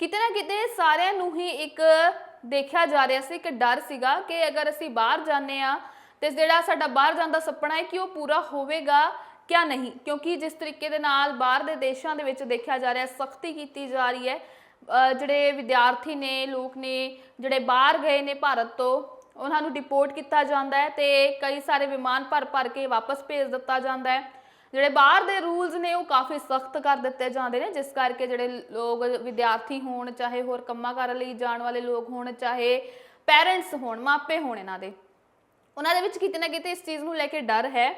ਕਿਤੇ ਨਾ ਕਿਤੇ ਸਾਰਿਆਂ ਨੂੰ ਹੀ ਇੱਕ ਦੇਖਿਆ ਜਾ ਰਿਹਾ ਸੀ ਕਿ ਡਰ ਸੀਗਾ ਕਿ ਅਗਰ ਅਸੀਂ ਬਾਹਰ ਜਾਂਦੇ ਆ ਤੇ ਜਿਹੜਾ ਸਾਡਾ ਬਾਹਰ ਜਾਣ ਦਾ ਸੁਪਨਾ ਹੈ ਕਿ ਉਹ ਪੂਰਾ ਹੋਵੇਗਾ ਕਿਆ ਨਹੀਂ? ਕਿਉਂਕਿ ਜਿਸ ਤਰੀਕੇ ਦੇ ਨਾਲ ਬਾਹਰ ਦੇ ਦੇਸ਼ਾਂ ਦੇ ਵਿੱਚ ਦੇਖਿਆ ਜਾ ਰਿਹਾ, ਸਖਤੀ ਕੀਤੀ ਜਾ ਰਹੀ ਹੈ। ਜਿਹੜੇ ਵਿਦਿਆਰਥੀ ਨੇ, ਲੋਕ ਨੇ, ਜਿਹੜੇ ਬਾਹਰ ਗਏ ਨੇ ਭਾਰਤ ਤੋਂ, ਉਹਨਾਂ ਨੂੰ ਡਿਪੋਰਟ ਕੀਤਾ ਜਾਂਦਾ ਹੈ ਤੇ ਕਈ ਸਾਰੇ ਵਿਮਾਨ ਭਰ ਭਰ ਕੇ ਵਾਪਸ ਭੇਜ ਦਿੱਤਾ ਜਾਂਦਾ ਹੈ। ਜਿਹੜੇ ਬਾਹਰ ਦੇ ਰੂਲਸ ਨੇ ਉਹ ਕਾਫੀ ਸਖਤ ਕਰ ਦਿੱਤੇ ਜਾਂਦੇ ਨੇ, ਜਿਸ ਕਰਕੇ ਜਿਹੜੇ ਲੋਕ ਵਿਦਿਆਰਥੀ ਹੋਣ, ਚਾਹੇ ਹੋਰ ਕੰਮਾਂ ਕਾਰਾਂ ਲਈ ਜਾਣ ਵਾਲੇ ਲੋਕ ਹੋਣ, ਚਾਹੇ ਪੈਰੈਂਟਸ ਹੋਣ, ਮਾਪੇ ਹੋਣ ਇਹਨਾਂ ਦੇ। ਉਹਨਾਂ ਦੇ ਵਿੱਚ ਕਿਤੇ ਨਾ ਕਿਤੇ ਇਸ ਚੀਜ਼ ਨੂੰ ਲੈ ਕੇ ਡਰ ਹੈ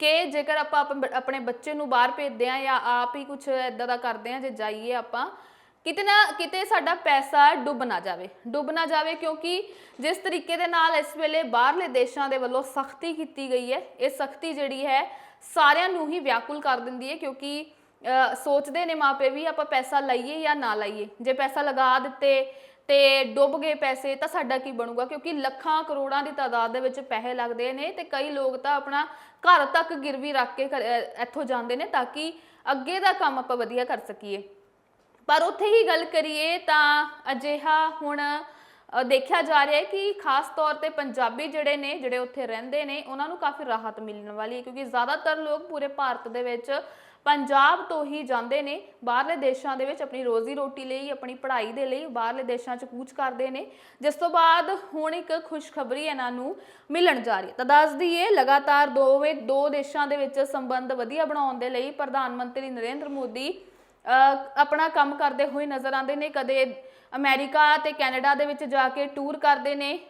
ਕਿ ਜੇਕਰ ਆਪਾਂ ਆਪਣੇ ਬੱਚੇ ਨੂੰ ਬਾਹਰ ਭੇਜਦੇ ਆ ਜਾਂ ਆਪ ਹੀ ਕੁਝ ਇਦਾਂ ਦਾ ਕਰਦੇ ਆ ਜੇ ਜਾਈਏ ਆਪਾਂ ਕਿਤੇ ਨਾ ਕਿਤੇ ਸਾਡਾ ਪੈਸਾ ਡੁੱਬ ਨਾ ਜਾਵੇ। ਡੁੱਬ ਨਾ ਜਾਵੇ ਕਿਉਂਕਿ ਜਿਸ ਤਰੀਕੇ ਦੇ ਨਾਲ ਇਸ ਵੇਲੇ ਬਾਹਰਲੇ ਦੇਸ਼ਾਂ ਦੇ ਵੱਲੋਂ ਸਖਤੀ ਕੀਤੀ ਗਈ ਹੈ, ਇਹ ਸਖਤੀ ਜਿਹੜੀ ਹੈ ਸਾਰਿਆਂ ਨੂੰ ਹੀ ਵਿਆਕੁਲ ਕਰ ਦਿੰਦੀ ਹੈ ਕਿਉਂਕਿ ਸੋਚਦੇ ਨੇ ਮਾਪੇ ਵੀ ਆਪਾਂ ਪੈਸਾ ਲਾਈਏ ਜਾਂ ਨਾ ਲਾਈਏ। ਜੇ ਪੈਸਾ ਲਗਾ ਦਿੱਤੇ ਤੇ ਡੁੱਬ ਗਏ ਪੈਸੇ ਤਾਂ ਸਾਡਾ ਕੀ ਬਣੂਗਾ? ਕਿਉਂਕਿ ਲੱਖਾਂ ਕਰੋੜਾਂ ਦੀ ਤਾਦਾਦ ਦੇ ਵਿੱਚ ਪੈਸੇ ਲੱਗਦੇ ਨੇ ਤੇ ਕਈ ਲੋਕ ਤਾਂ ਆਪਣਾ ਘਰ ਤੱਕ ਗਿਰਵੀ ਰੱਖ ਕੇ ਇੱਥੋਂ ਜਾਂਦੇ ਨੇ ਤਾਂ ਕਿ ਅੱਗੇ ਦਾ ਕੰਮ ਆਪਾਂ ਵਧੀਆ ਕਰ ਸਕੀਏ। ਪਰ ਉੱਥੇ ਹੀ ਗੱਲ ਕਰੀਏ ਤਾਂ ਅਜਿਹਾ ਹੁਣ ਦੇਖਿਆ ਜਾ ਰਿਹਾ ਹੈ ਕਿ ਖਾਸ ਤੌਰ ਤੇ ਪੰਜਾਬੀ ਜਿਹੜੇ ਨੇ, ਜਿਹੜੇ ਉੱਥੇ ਰਹਿੰਦੇ ਨੇ, ਉਹਨਾਂ ਨੂੰ ਕਾਫੀ ਰਾਹਤ ਮਿਲਣ ਵਾਲੀ ਹੈ ਕਿਉਂਕਿ ਜ਼ਿਆਦਾਤਰ ਲੋਕ ਪੂਰੇ ਭਾਰਤ ਦੇ ਵਿੱਚ ਪੰਜਾਬ ਤੋਂ ਹੀ ਜਾਂਦੇ ਨੇ, ਬਾਹਰਲੇ ਦੇਸ਼ਾਂ ਦੇ ਵਿੱਚ ਆਪਣੀ ਰੋਜ਼ੀ ਰੋਟੀ ਲਈ, ਆਪਣੀ ਪੜ੍ਹਾਈ ਦੇ ਲਈ ਬਾਹਰਲੇ ਦੇਸ਼ਾਂ 'ਚ ਕੂਚ ਕਰਦੇ ਨੇ। ਜਿਸ ਤੋਂ ਬਾਅਦ ਹੁਣ ਇੱਕ ਖੁਸ਼ਖਬਰੀ ਇਹਨਾਂ ਨੂੰ ਮਿਲਣ ਜਾ ਰਹੀ ਹੈ। ਤਾਂ ਦੱਸ ਦਈਏ, ਲਗਾਤਾਰ ਦੋਵੇਂ, ਦੋ ਦੇਸ਼ਾਂ ਦੇ ਵਿੱਚ ਸੰਬੰਧ ਵਧੀਆ ਬਣਾਉਣ ਦੇ ਲਈ ਪ੍ਰਧਾਨ ਮੰਤਰੀ ਨਰਿੰਦਰ ਮੋਦੀ ਆਪਣਾ ਕੰਮ ਕਰਦੇ ਹੋਏ ਨਜ਼ਰ ਆਉਂਦੇ ਨੇ, ਕਦੇ ਅਮਰੀਕਾ ਤੇ ਕੈਨੇਡਾ ਦੇ ਵਿੱਚ ਜਾ ਕੇ ਟੂਰ ਕਰਦੇ ਨੇ,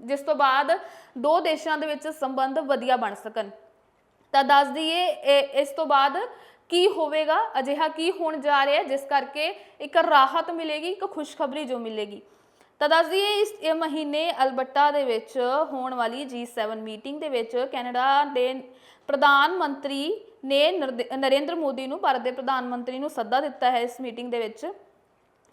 ਜਿਸ ਤੋਂ ਬਾਅਦ ਦੋ ਦੇਸ਼ਾਂ ਦੇ ਵਿੱਚ ਸੰਬੰਧ ਵਧੀਆ ਬਣ ਸਕਣ। ਤਾਂ ਦੱਸ ਦਈਏ, ਇਹ- ਇਸ ਤੋਂ ਬਾਅਦ ਕੀ ਹੋਵੇਗਾ, ਅਜਿਹਾ ਕੀ ਹੋਣ ਜਾ ਰਿਹਾ, ਜਿਸ ਕਰਕੇ ਇੱਕ ਰਾਹਤ ਮਿਲੇਗੀ, ਇੱਕ ਖੁਸ਼ਖਬਰੀ ਜੋ ਮਿਲੇਗੀ। ਤਾਂ ਦੱਸ ਦਈਏ, ਇਸ, ਇਹ ਮਹੀਨੇ ਅਲਬਰਟਾ ਦੇ ਵਿੱਚ ਹੋਣ ਵਾਲੀ G7 ਮੀਟਿੰਗ ਦੇ ਵਿੱਚ ਕੈਨੇਡਾ ਦੇ ਪ੍ਰਧਾਨ ਮੰਤਰੀ ਨੇ ਨਰਦੇ- ਨਰਿੰਦਰ ਮੋਦੀ ਨੂੰ ਭਾਰਤ ਦੇ ਪ੍ਰਧਾਨ ਮੰਤਰੀ ਨੂੰ ਸੱਦਾ ਦਿੱਤਾ ਹੈ ਇਸ ਮੀਟਿੰਗ ਦੇ ਵਿੱਚ।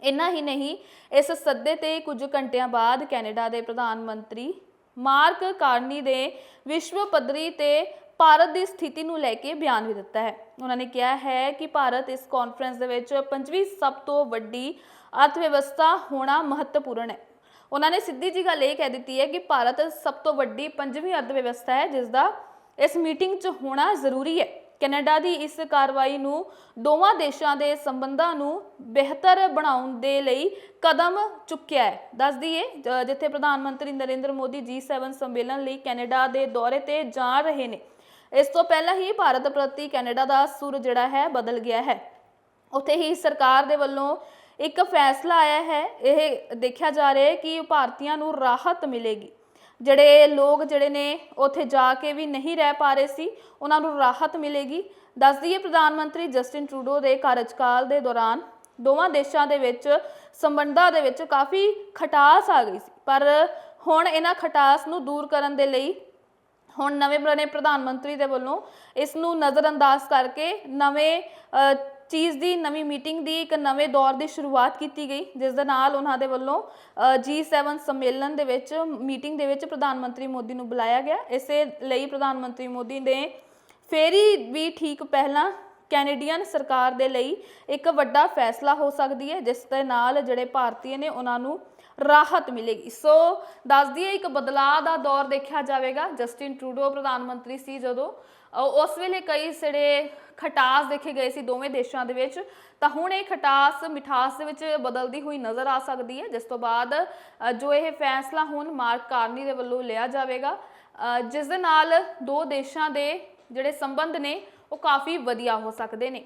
ਇੰਨਾ ਹੀ ਨਹੀਂ, ਇਸ ਸੱਦੇ ਤੇ ਕੁਝ ਘੰਟਿਆਂ ਬਾਅਦ ਕੈਨੇਡਾ ਦੇ ਪ੍ਰਧਾਨ ਮੰਤਰੀ ਮਾਰਕ ਕਾਰਨੀ ਦੇ ਵਿਸ਼ਵ ਪੱਧਰੀ ਤੇ ਭਾਰਤ ਦੀ ਸਥਿਤੀ ਨੂੰ ਲੈ ਕੇ ਬਿਆਨ ਵੀ ਦਿੱਤਾ ਹੈ। ਉਹਨਾਂ ਨੇ ਕਿਹਾ ਹੈ ਕਿ ਭਾਰਤ ਇਸ ਕਾਨਫਰੰਸ ਦੇ ਵਿੱਚ ਪੰਜਵੀਂ ਸਭ ਤੋਂ ਵੱਡੀ ਅਰਥ ਵਿਵਸਥਾ ਹੋਣਾ ਮਹੱਤਵਪੂਰਨ ਹੈ। ਉਹਨਾਂ ਨੇ ਸਿੱਧੀ ਜੀ ਗੱਲ ਇਹ ਕਹਿ ਦਿੱਤੀ ਹੈ ਕਿ ਭਾਰਤ ਸਭ ਤੋਂ ਵੱਡੀ ਪੰਜਵੀਂ ਅਰਥ ਵਿਵਸਥਾ ਹੈ ਜਿਸ ਦਾ ਇਸ ਮੀਟਿੰਗ 'ਚ ਹੋਣਾ ਜ਼ਰੂਰੀ ਹੈ। ਕੈਨੇਡਾ ਦੀ ਇਸ ਕਾਰਵਾਈ ਨੂੰ ਦੋਵਾਂ ਦੇਸ਼ਾਂ ਦੇ ਸੰਬੰਧਾਂ ਨੂੰ ਬਿਹਤਰ ਬਣਾਉਣ ਦੇ ਲਈ ਕਦਮ ਚੁੱਕਿਆ ਹੈ। ਦੱਸ ਦਈਏ ਜਿੱਥੇ ਪ੍ਰਧਾਨ ਮੰਤਰੀ ਨਰਿੰਦਰ ਮੋਦੀ G7 ਸੰਮੇਲਨ ਲਈ ਕੈਨੇਡਾ ਦੇ ਦੌਰੇ ਤੇ ਜਾ ਰਹੇ ਨੇ, ਇਸ ਤੋਂ ਪਹਿਲਾਂ ਹੀ ਭਾਰਤ ਪ੍ਰਤੀ ਕੈਨੇਡਾ ਦਾ ਸੁਰ ਜਿਹੜਾ ਹੈ ਬਦਲ ਗਿਆ ਹੈ। ਉੱਥੇ ਹੀ ਸਰਕਾਰ ਦੇ ਵੱਲੋਂ ਇੱਕ ਫੈਸਲਾ ਆਇਆ ਹੈ। ਇਹ ਦੇਖਿਆ ਜਾ ਰਿਹਾ ਹੈ ਕਿ ਭਾਰਤੀਆਂ ਨੂੰ ਰਾਹਤ ਮਿਲੇਗੀ। ਜਿਹੜੇ ਲੋਕ ਜਿਹੜੇ ਨੇ ਉੱਥੇ ਜਾ ਕੇ ਵੀ ਨਹੀਂ ਰਹਿ ਪਾ ਰਹੇ ਸੀ, ਉਹਨਾਂ ਨੂੰ ਰਾਹਤ ਮਿਲੇਗੀ। ਦੱਸ ਦਈਏ ਪ੍ਰਧਾਨ ਮੰਤਰੀ ਜਸਟਿਨ ਟਰੂਡੋ ਦੇ ਕਾਰਜਕਾਲ ਦੇ ਦੌਰਾਨ ਦੋਵਾਂ ਦੇਸ਼ਾਂ ਦੇ ਵਿੱਚ ਸੰਬੰਧਾਂ ਦੇ ਵਿੱਚ ਕਾਫੀ ਖਟਾਸ ਆ ਗਈ ਸੀ। ਪਰ ਹੁਣ ਇਹਨਾਂ ਖਟਾਸ ਨੂੰ ਦੂਰ ਕਰਨ ਦੇ ਲਈ ਹੁਣ ਨਵੇਂ ਬਣੇ ਪ੍ਰਧਾਨ ਮੰਤਰੀ ਦੇ ਵੱਲੋਂ ਇਸ ਨੂੰ ਨਜ਼ਰਅੰਦਾਜ਼ ਕਰਕੇ ਨਵੇਂ ਚੀਜ਼ ਦੀ ਨਵੀਂ ਮੀਟਿੰਗ ਦੀ ਇੱਕ ਨਵੇਂ ਦੌਰ ਦੀ ਸ਼ੁਰੂਆਤ ਕੀਤੀ ਗਈ ਜਿਸ ਦੇ ਨਾਲ ਉਹਨਾਂ ਦੇ ਵੱਲੋਂ ਅ, G7 ਸੰਮੇਲਨ ਦੇ ਵਿੱਚ ਮੀਟਿੰਗ ਦੇ ਵਿੱਚ ਪ੍ਰਧਾਨ ਮੰਤਰੀ ਮੋਦੀ ਨੂੰ ਬੁਲਾਇਆ ਗਿਆ। ਇਸੇ ਲਈ ਪ੍ਰਧਾਨ ਮੰਤਰੀ ਮੋਦੀ ਨੇ ਫੇਰੀ ਵੀ ਠੀਕ ਪਹਿਲਾਂ ਕੈਨੇਡੀਅਨ ਸਰਕਾਰ ਦੇ ਲਈ ਇੱਕ ਵੱਡਾ ਫੈਸਲਾ ਹੋ ਸਕਦੀ ਹੈ ਜਿਸ ਦੇ ਨਾਲ ਜਿਹੜੇ ਭਾਰਤੀ ਨੇ ਉਹਨਾਂ ਨੂੰ ਰਾਹਤ ਮਿਲੇਗੀ। ਸੋ ਦੱਸ ਦਈਏ, ਇੱਕ ਬਦਲਾਅ ਦਾ ਦੌਰ ਦੇਖਿਆ ਜਾਵੇਗਾ। ਜਸਟਿਨ ਟਰੂਡੋ ਪ੍ਰਧਾਨ ਮੰਤਰੀ ਸੀ ਜਦੋਂ। ਉਸ ਵੇਲੇ ਕਈ ਜਿਹੜੇ ਖਟਾਸ ਦੇਖੇ ਗਏ ਸੀ ਦੋਵੇਂ ਦੇਸ਼ਾਂ ਦੇ ਵਿੱਚ। ਤਾਂ ਹੁਣ ਇਹ ਖਟਾਸ, ਮਿਠਾਸ ਦੇ ਵਿੱਚ ਬਦਲਦੀ ਹੋਈ ਨਜ਼ਰ ਆ ਸਕਦੀ ਹੈ। ਜਿਸ ਤੋਂ ਬਾਅਦ ਜੋ ਇਹ ਫੈਸਲਾ ਹੁਣ ਮਾਰਕ ਕਾਰਨੀ ਦੇ ਵੱਲੋਂ ਲਿਆ ਜਾਵੇਗਾ ਜਿਸ ਦੇ ਨਾਲ ਦੋ ਦੇਸ਼ਾਂ ਦੇ ਜਿਹੜੇ ਸੰਬੰਧ ਨੇ, ਉਹ ਕਾਫੀ ਵਧੀਆ ਹੋ ਸਕਦੇ ਨੇ।